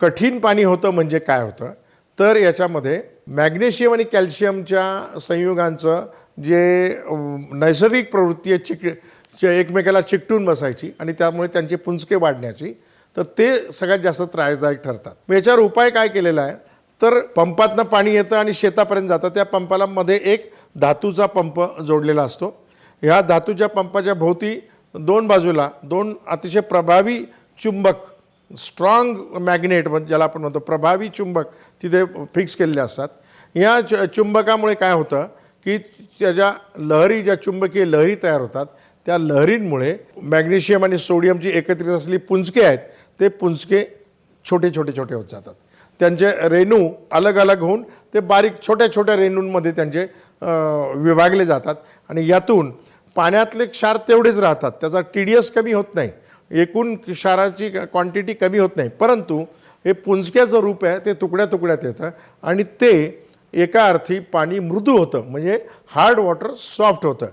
कठीण पाणी होतं म्हणजे काय होतं? तर याच्यामध्ये मॅग्नेशियम आणि कॅल्शियमच्या संयुगांचं जे नैसर्गिक प्रवृत्ती आहे चिक एकमेकाला चिकटून बसायची आणि त्यामुळे त्यांचे पुंजके वाढण्याची तर ते सगळ्यात जास्त त्रासदायक ठरतात. मग याच्यावर उपाय काय केलेला आहे? तर पंपातनं पाणी येतं आणि शेतापर्यंत जातं. त्या पंपाला मध्ये एक धातूचा पंप जोडलेला असतो. ह्या धातूच्या पंपाच्या भोवती दोन बाजूला दोन अतिशय प्रभावी चुंबक स्ट्रॉंग मॅग्नेट म्हणजे ज्याला आपण म्हणतो प्रभावी चुंबक तिथे फिक्स केलेले असतात. या च चुंबकामुळे काय होतं की त्याच्या लहरी ज्या चुंबकीय लहरी तयार होतात त्या लहरींमुळे मॅग्नेशियम आणि सोडियमची एकत्रित असलेली पुंजके आहेत ते पुंजके छोटे छोटे छोटे होत जातात. त्यांचे रेणू अलग अलग होऊन ते बारीक छोट्या छोट्या रेणूंमध्ये त्यांचे विभागले जातात. आणि यातून पाण्यातले क्षार तेवढेच राहतात. त्याचा टी डी एस कमी होत नाही. एकूण क्षाराची क्वांटिटी कमी होत नाही. परंतु हे पुंजक्याचं रूप आहे ते तुकड्या तुकड्यात येतं आणि ते एका अर्थी पाणी मृदू होतं. म्हणजे हार्ड वॉटर सॉफ्ट होतं.